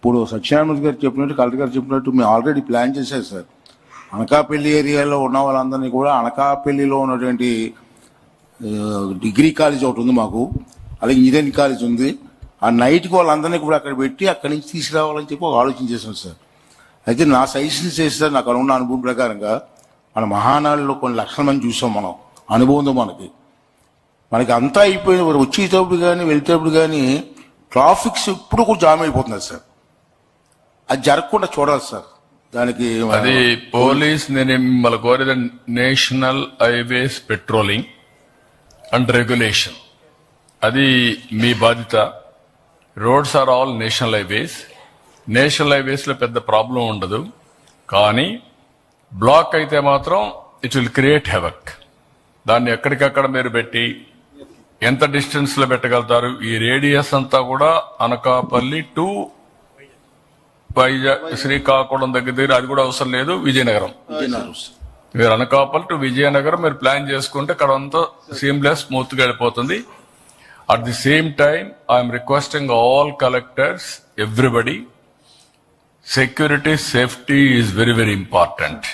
ఇప్పుడు సత్యనారాయణ గారు చెప్పినట్టు కలెక్టర్ గారు చెప్పినట్టు మేము ఆల్రెడీ ప్లాన్ చేశారు సార్. అనకాపల్లి ఏరియాలో ఉన్న వాళ్ళందరినీ కూడా అనకాపల్లిలో ఉన్నటువంటి డిగ్రీ కాలేజ్ ఒకటి ఉంది మాకు. అలాగే ఇంజనీరింగ్ కాలేజ్ ఉంది. ఆ నైట్కి వాళ్ళందరినీ కూడా అక్కడ పెట్టి అక్కడి నుంచి తీసుకురావాలని చెప్పి ఒక ఆలోచన చేశాం సార్. అయితే నా సజెషన్ చేస్తే నాకు అనుకున్న అనుభవం ప్రకారంగా మన మహానాడులో కొన్ని లక్షల మంది చూసాం మనం. అనుభవం మనకి. మనకి అంతా అయిపోయింది. మరి వచ్చేటప్పుడు కానీ వెళ్తేటప్పుడు కానీ ట్రాఫిక్స్ ఇప్పుడు కూడా జామ్ అయిపోతున్నారు సార్. అది జరగకుండా చూడాలి సార్. దానికి అది పోలీస్ నేను మిమ్మల్ని కోరేది national highways patrolling and regulation. అది మీ బాధ్యత. Roads are all national highways. National హైవేస్లో పెద్ద ప్రాబ్లం ఉండదు. కానీ బ్లాక్ అయితే మాత్రం ఇట్ విల్ క్రియేట్ హెవక్. దాన్ని ఎక్కడికక్కడ మీరు పెట్టి ఎంత డిస్టెన్స్లో పెట్టగలుగుతారు? ఈ రేడియస్ అంతా కూడా అనకాపల్లి టు వైజాగ్ శ్రీకాకుళం దగ్గర దగ్గర అది కూడా అవసరం లేదు విజయనగరం. మీరు అనకాపల్ టు విజయనగరం మీరు ప్లాన్ చేసుకుంటే అక్కడ అంతా సీమ్లెస్ స్మూత్గా వెళ్ళిపోతుంది. At the same time I'm requesting all collectors everybody security safety is very very important